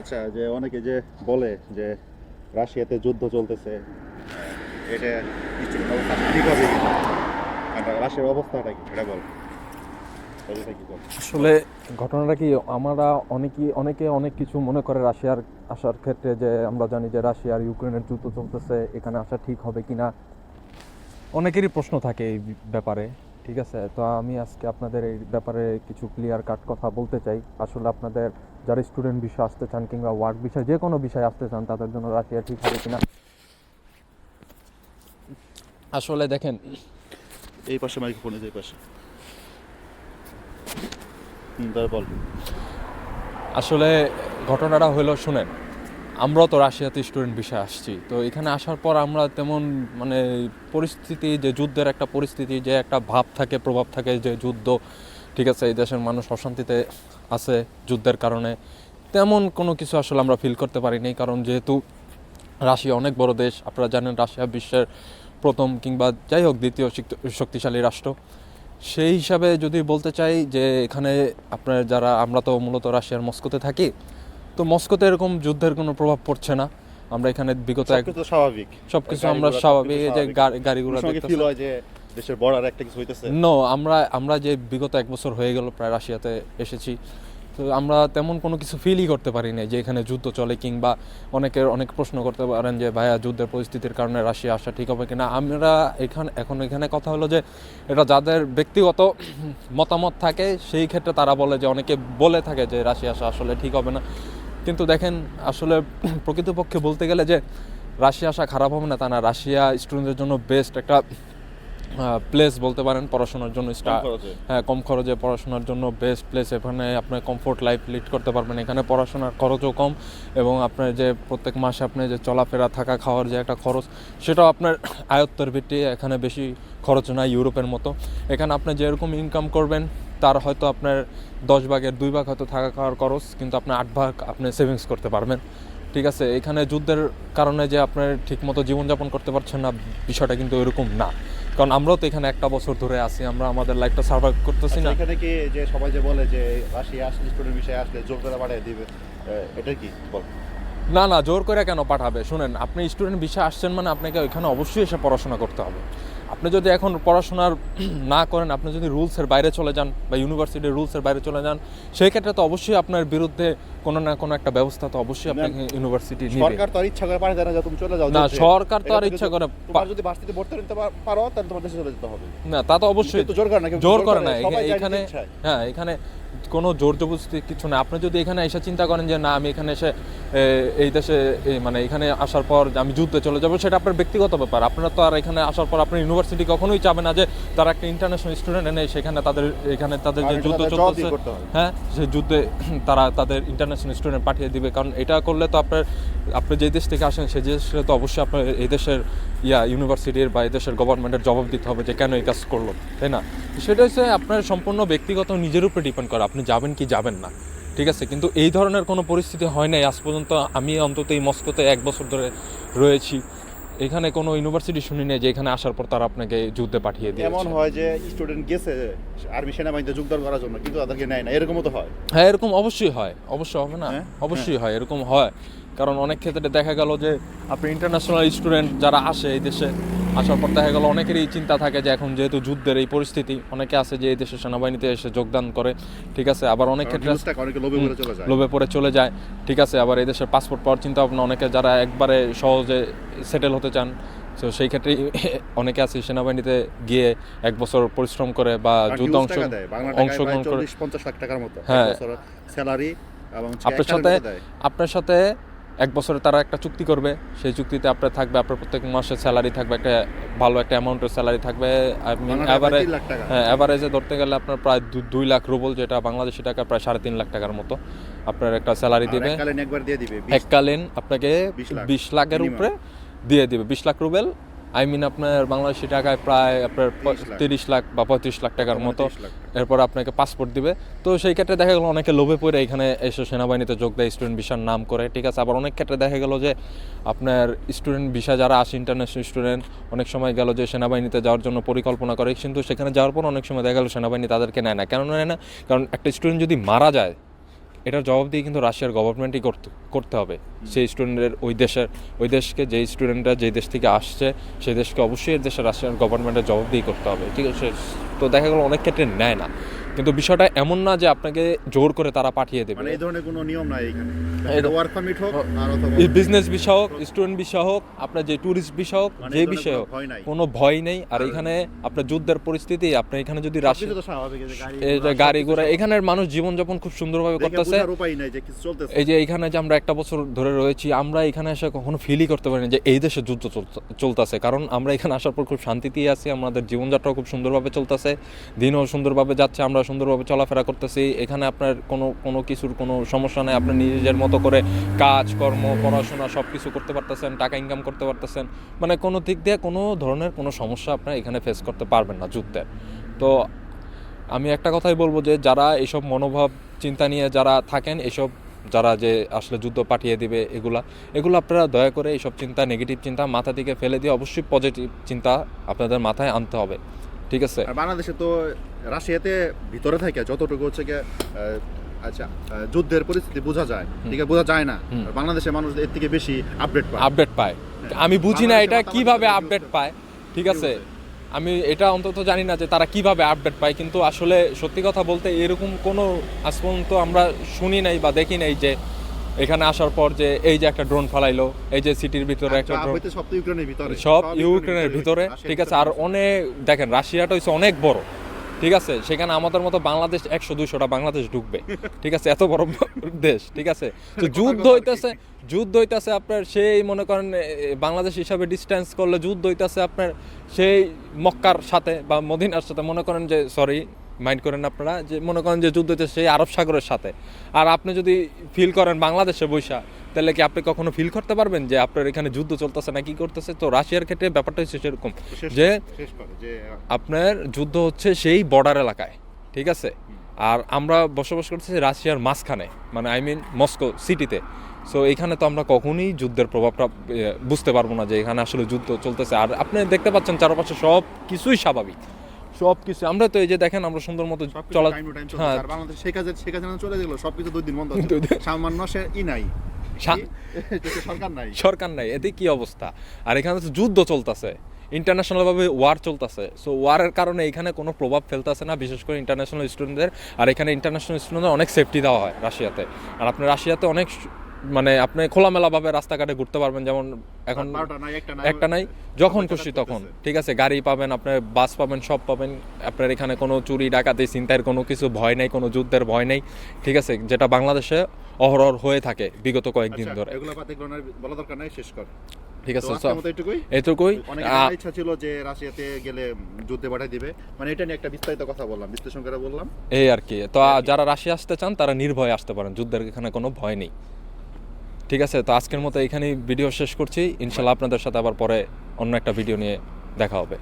আচ্ছা যে অনেকে যে বলে যে রাশিয়াতে যুদ্ধ চলতেছে, এটা ঠিক হবে রাশিয়ার কি? আসলে ঘটনাটা কি, আমরা অনেকেই অনেকে অনেক কিছু মনে করে রাশিয়ার আসার ক্ষেত্রে যে আমরা জানি যে রাশিয়ার ইউক্রেনের যুদ্ধ চলতেছে, এখানে আসা ঠিক হবে কিনা অনেকেরই প্রশ্ন থাকে এই ব্যাপারে। ঠিক আছে? তো আমি আজকে আপনাদের এই ব্যাপারে কিছু ক্লিয়ার কাট কথা বলতে চাই। আসলে আপনাদের যারা স্টুডেন্ট বিষয় আসতে চান কিংবা ওয়ার্ক বিষয় যে কোনো বিষয় আসতে চান তাদের জন্য রাশিয়া ঠিক হবে কিনা? আসলে দেখেন এই পাশে মাইক্রোফোন এই পাশে। বল। আসলে ঘটনাটা হলো শুনেন আমরাও তো রাশিয়াতে স্টুডেন্ট বিষয়ে আসছি। তো এখানে আসার পর আমরা তেমন মানে পরিস্থিতি যে যুদ্ধের একটা পরিস্থিতি, যে একটা ভাব থাকে, প্রভাব থাকে যে যুদ্ধ, ঠিক আছে, এই দেশের মানুষ অশান্তিতে আছে যুদ্ধের কারণে। তেমন কোনো কিছু আসলে আমরা ফিল করতে পারিনি, কারণ যেহেতু রাশিয়া অনেক বড় দেশ, আপনারা জানেন রাশিয়া বিশ্বের প্রথম কিংবা যাই হোক দ্বিতীয় শক্তিশালী রাষ্ট্র। সেই হিসাবে যদি বলতে চাই যে এখানে আপনার যারা, আমরা তো মূলত রাশিয়ার মস্কোতে থাকি তো মস্কোতে এরকম যুদ্ধের কোনো প্রভাব পড়ছে না। আমরা এখানে বিগত এক স্বাভাবিক। সবকিছু আমরা স্বাভাবিক এই যে গাড়িগুলো ফিল হয় যে দেশের বর্ডার একটা কিছু হইতেছে। নো আমরা আমরা যে বিগত এক বছর হয়ে গেল প্রায় রাশিয়াতে এসেছি তো আমরা তেমন কোনো কিছু ফিলই করতে পারি না যে এখানে যুদ্ধ চলে কিংবা অনেকের অনেক প্রশ্ন করতে পারেন যে ভাইয়া যুদ্ধের পরিস্থিতির কারণে রাশিয়া আসা ঠিক হবে কিনা? আমরা এখানে এখন এখানে কথা হলো যে এটা যাদের ব্যক্তিগত মতামত থাকে সেই ক্ষেত্রে তারা বলে যে অনেকে বলে থাকে যে রাশিয়া আসা আসলে ঠিক হবে না। কিন্তু দেখেন আসলে প্রকৃতপক্ষে বলতে গেলে যে রাশিয়া আসা খারাপ হবে না তা না রাশিয়া স্টুডেন্টদের জন্য বেস্ট একটা প্লেস বলতে পারেন পড়াশোনার জন্য হ্যাঁ কম খরচে পড়াশোনার জন্য বেস্ট প্লেস এখানে আপনার কমফোর্ট লাইফ লিড করতে পারবেন। এখানে পড়াশোনার খরচও কম এবং আপনার যে প্রত্যেক মাসে আপনি যে চলাফেরা থাকা খাওয়ার যে একটা খরচ সেটাও আপনার আয়ত্তর ভিত্তি এখানে বেশি খরচ না ইউরোপের মতো। এখানে আপনি যেরকম ইনকাম করবেন তার হয়তো আপনার দশ ভাগের দুই ভাগ হয়তো থাকা খাওয়ার খরচ কিন্তু আপনি আট ভাগ আপনি সেভিংস করতে পারবেন। ঠিক আছে এখানে যুদ্ধের কারণে যে আপনার ঠিকমতো জীবনযাপন করতে পারছেন না বিষয়টা কিন্তু এরকম না। কারণ আমরাও তো এখানে একটা বছর ধরে আছি আমরা আমাদের লাইফটা সার্ভাইভ করতেছি আচ্ছা, না এখানে কি যে সবাই যে বলে যে রাশিয়া আসলে স্টুডেন্ট বিষয়ে আসলে জোর করে বাড়িয়ে দিবে এটা কি? বল। না না জোর করে কেন পাঠাবে? শুনেন আপনি স্টুডেন্ট বিষয়ে আসছেন মানে আপনাকে ওইখানে অবশ্যই এসে পড়াশোনা করতে হবে। আপনি যদি এখন পড়াশোনার না করেন আপনি যদি রুলসের বাইরে চলে যান বা ইউনিভার্সিটির রুলসের বাইরে চলে যান সেই ক্ষেত্রে তো অবশ্যই আপনার বিরুদ্ধে কোনো না কোনো একটা ব্যবস্থা তো অবশ্যই আপনাকে ইউনিভার্সিটি নিবে। সরকার তো আর ইচ্ছা করে পারে না তুমি চলে যাও না, সরকার তো আর ইচ্ছা করে তোমার যদি ভার্সিটিতে ভর্তি নিতে পারো তাহলে তোমার দেশে চলে যেতে হবে। না তা তো অবশ্যই জোর করে না জোর করে না এখানে হ্যাঁ এখানে কোনো জোর জবরদস্তি কিছু না। আপনি যদি এখানে এসে চিন্তা করেন যে না আমি এখানে এসে এই দেশে মানে এখানে আসার পর আমি যুদ্ধে চলে যাব সেটা আপনার ব্যক্তিগত ব্যাপার। আপনারা তো আর এখানে আসার পর আপনার ইউনিভার্সিটি কখনোই চাবে না যে তারা একটা ইন্টারন্যাশনাল স্টুডেন্ট এনে সেখানে তাদের এখানে তাদের যে যুদ্ধ চলতেছে হ্যাঁ সে যুদ্ধে তারা তাদের ইন্টারন্যাশনাল স্টুডেন্ট পাঠিয়ে দিবে। কারণ এটা করলে তো আপনার আপনি যে দেশ থেকে আসেন সেই দেশে তো অবশ্যই আপনার এই দেশের ইয়া ইউনিভার্সিটির বা এই দেশের গভর্নমেন্টের জবাব দিতে হবে যে কেন এই কাজ করল তাই না? সেটা হচ্ছে আপনার সম্পূর্ণ ব্যক্তিগত নিজের উপরে ডিপেন্ড করে। আপনি যাবেন কি যাবেন না। ঠিক আছে? কিন্তু এই ধরনের কোনো পরিস্থিতি হয় নাই। আজ পর্যন্ত আমি অন্তত এই মস্কোতে এক বছর ধরে রয়েছি। এখানে কোনো ইউনিভার্সিটি শুনি নাই যে এখানে আসার পর তারা আপনাকে যুদ্ধে পাঠিয়ে দিয়ে এমন হয় যে স্টুডেন্ট গেছে আর্মি সেনাবাহিনীতে যোগদান করার জন্য কিন্তু তাদেরকে নেয় না। এরকমও তো হয়? হ্যাঁ এরকম অবশ্যই হয়। অবশ্যই হবে না? হ্যাঁ? অবশ্যই হয় এরকম হয়। কারণ অনেক ক্ষেত্রে দেখা গেল যে আপনি ইন্টারন্যাশনাল স্টুডেন্ট যারা আসে এই দেশে আসার পর দেখা গেল অনেকেরই চিন্তা থাকে যে এখন যেহেতু যুদ্ধের এই পরিস্থিতি অনেকে আছে যে এই দেশের সেনাবাহিনীতে এসে যোগদান করে ঠিক আছে? আবার অনেক ক্ষেত্রে লোভে করে চলে যায়। পড়ে চলে যায় ঠিক আছে? আবার এই দেশের পাসপোর্ট পাওয়ার চিন্তা ভাবনা অনেকে যারা একবারে সহজে সেটেল হতে চান তো সেই ক্ষেত্রে অনেকে আছে সেনাবাহিনীতে গিয়ে এক বছর পরিশ্রম করে বা যুদ্ধ অংশ অংশগ্রহণ করে। 40 50 লাখ টাকার মতো। হ্যাঁ। স্যালারি আপনার সাথে আপনার সাথে এক বছরে তারা একটা চুক্তি করবে। সেই চুক্তিতে আপনার থাকবে আপনার প্রত্যেক মাসে স্যালারি থাকবে একটা ভালো একটা অ্যামাউন্টের স্যালারি থাকবে। টাকা। হ্যাঁ অ্যাভারেজে ধরতে গেলে আপনার প্রায় দুই লাখ রুবল যেটা বাংলাদেশি টাকা প্রায় সাড়ে তিন লাখ টাকার মতো আপনার একটা স্যালারি দিবে। এককালীন আপনাকে বিশ লাখের উপরে দিয়ে দিবে বিশ লাখ রুবেল আই মিন আপনার বাংলাদেশি টাকায় প্রায় আপনার তিরিশ লাখ। বা পঁয়ত্রিশ লাখ টাকার মতো। এরপর আপনাকে পাসপোর্ট দিবে। তো সেই ক্ষেত্রে দেখা গেলো অনেকে লোভে পড়ে এখানে এসে সেনাবাহিনীতে যোগ দেয় স্টুডেন্ট ভিসার নাম করে। ঠিক আছে আবার অনেক ক্ষেত্রে দেখা গেল যে আপনার স্টুডেন্ট ভিসা যারা আসে ইন্টারন্যাশনাল স্টুডেন্ট অনেক সময় গেল যে সেনাবাহিনীতে যাওয়ার জন্য পরিকল্পনা করে। কিন্তু সেখানে যাওয়ার পর অনেক সময় দেখা গেল সেনাবাহিনী তাদেরকে নেয় না। কেন নেয় না? কারণ একটা স্টুডেন্ট যদি মারা যায় এটার জবাব দিয়ে কিন্তু রাশিয়ার গভর্নমেন্টই করতে করতে হবে। সেই স্টুডেন্টের ওই দেশের ওই দেশকে যেই স্টুডেন্টরা যেই দেশ থেকে আসছে সেই দেশকে অবশ্যই এর দেশের রাশিয়ার গভর্নমেন্টের জবাব দিয়ে করতে হবে। ঠিক আছে? তো দেখা গেলো অনেক ক্ষেত্রে নেয় না। কিন্তু বিষয়টা এমন না যে আপনাকে জোর করে তারা পাঠিয়ে দেবে। মানে এই ধরনের কোনো নিয়ম নাই এখানে। ওয়ার্ক পারমিট হোক আর অথবা বিজনেস বিষয় হোক স্টুডেন্ট বিষয় হোক আপনার যে ট্যুরিস্ট বিষয় হোক মানে যে বিষয় কোনো হোক ভয় কোনো ভয় নেই। আর এখানে আপনার যুদ্ধের পরিস্থিতি আপনি এখানে যদি রাশিয়া গাড়ি ঘোড়া। এখানের মানুষ জীবনযাপন খুব সুন্দরভাবে করতেছে। এই যে এখানে যে আমরা একটা বছর ধরে রয়েছি আমরা এখানে এসে কখনো ফিলই করতে পারিনি যে এই দেশে যুদ্ধ চলতে- চলতেছে। কারণ আমরা এখানে আসার পর খুব শান্তিতেই আছি আমাদের জীবনযাত্রাও খুব সুন্দরভাবে চলতেছে দিনও সুন্দরভাবে যাচ্ছে আমরা সুন্দরভাবে চলাফেরা করতেছি। এখানে আপনার কোনো কোনো কিছুর কোনো সমস্যা নেই। আপনি নিজের মতো করে কাজ, কর্ম, পড়াশোনা সব কিছু করতে পারতেছেন, টাকা ইনকাম করতে পারতেছেন। মানে কোনো দিক দিয়ে কোনো ধরনের কোনো সমস্যা আপনার এখানে ফেস করতে পারবেন না যুদ্ধের তো আমি একটা কথাই বলব যে, যারা এইসব মনোভাব, চিন্তা নিয়ে যারা থাকেন, এসব যারা যে আসলে যুদ্ধ পাঠিয়ে দিবে এগুলা, এগুলো আপনারা দয়া করে এইসব চিন্তা নেগেটিভ চিন্তা মাথা থেকে ফেলে দিয়ে অবশ্যই পজিটিভ চিন্তা আপনাদের মাথায় আনতে হবে। ঠিক আছে। আর বাংলাদেশে তো রাশিয়াতে ভিতরে থাকে যতটুকু হচ্ছে গিয়ে আচ্ছা যুদ্ধের পরিস্থিতি বোঝা যায়। ঠিক আছে বোঝা যায় না। বাংলাদেশের মানুষ এর থেকে বেশি আপডেট পায়। আপডেট পায়। আমি বুঝি না এটা কীভাবে আপডেট পায়। ঠিক আছে। আমি এটা অন্তত জানি না যে তারা কীভাবে আপডেট পায় কিন্তু আসলে সত্যি কথা বলতে এরকম কোনো আজ পর্যন্ত আমরা শুনি নাই বা দেখি নাই যে এখানে আসার পর যে এই যে একটা ড্রোন ফালাইলো এই যে সিটির ভিতরে একটা ড্রোন সব ইউক্রেনের ভিতরে। সব ইউক্রেনের ভিতরে। ঠিক আছে? আর অনেক দেখেন রাশিয়াটা হচ্ছে অনেক বড় ঠিক আছে? সেখানে আমাদের মতো বাংলাদেশ একশো দুইশোটা বাংলাদেশ ঢুকবে ঠিক আছে? এত বড় দেশ ঠিক আছে? তো যুদ্ধ। হইতেছে যুদ্ধ হইতেছে আপনার সেই মনে করেন বাংলাদেশ হিসাবে ডিস্টেন্স করলে যুদ্ধ হইতেছে আপনার সেই মক্কার সাথে বা মদিনার সাথে মনে করেন যে সরি মাইন্ড করেন আপনারা যে মনে করেন যে যুদ্ধ হচ্ছে সেই আরব সাগরের সাথে। আর আপনি যদি ফিল করেন বাংলাদেশে বৈশা তাহলে কি আপনি কখনো ফিল করতে পারবেন যে আপনার এখানে যুদ্ধ চলতেছে না কি করতেছে? তো রাশিয়ার ক্ষেত্রে ব্যাপারটা হচ্ছে সেরকম যে আপনার যুদ্ধ হচ্ছে সেই বর্ডার এলাকায় ঠিক আছে? আর আমরা বসবাস করতেছি রাশিয়ার মাঝখানে মানে আই মিন মস্কো সিটিতে সো এখানে তো আমরা কখনোই যুদ্ধের প্রভাবটা বুঝতে পারব না যে এখানে আসলে যুদ্ধ চলতেছে। আর আপনি দেখতে পাচ্ছেন চারপাশে সব কিছুই স্বাভাবিক। সব কিছু আমরা তো এই যে দেখেন আমরা সুন্দর মতো চলা হ্যাঁ। বাংলাদেশ শেখ হাসিনা শেখ হাসিনা চলে গেল সবকিছু দুই দিন বন্ধ। সামান্য সে ই নাই। সরকার নাই। সরকার নাই এতে কি অবস্থা? আর এখানে তো যুদ্ধ চলতেছে। ইন্টারন্যাশনাল ভাবে ওয়ার চলতেছে সো ওয়ারের কারণে এখানে কোনো প্রভাব ফেলতেছে না বিশেষ করে ইন্টারন্যাশনাল স্টুডেন্টদের আর এখানে ইন্টারন্যাশনাল স্টুডেন্টদের অনেক সেফটি দেওয়া হয় রাশিয়াতে। আর আপনি রাশিয়াতে অনেক মানে আপনি খোলামেলাভাবে রাস্তাঘাটে ঘুরতে পারবেন যেমন এখন একটা নাই যখন খুশি তখন ঠিক আছে? গাড়ি পাবেন আপনার বাস পাবেন সব পাবেন আপনার এখানে কোনো চুরি ডাকাতি চিন্তার কোনো কিছু ভয় নেই কোনো যুদ্ধের ভয় নেই ঠিক আছে? যেটা বাংলাদেশে অহরহ হয়ে থাকে বিগত কয়েকদিন আচ্ছা, ধরে। এগুলো বলা দরকার নাই শেষ কর। ঠিক আছে এটুকুই। ইচ্ছা ছিল যে রাশিয়াতে গেলে যুদ্ধে পাঠাই দিবে। মানে এটা নিয়ে একটা বিস্তারিত কথা বললাম বিশ্লেষণ করে বললাম। এই আর কি। তো যারা রাশিয়া আসতে চান তারা নির্ভয়ে আসতে পারেন যুদ্ধের এখানে কোনো ভয় নেই। ঠিক আছে, তো আজকের মতো এখানেই ভিডিও শেষ করছি। ইনশাল্লাহ আপনাদের সাথে আবার পরে অন্য একটা ভিডিও নিয়ে দেখা হবে।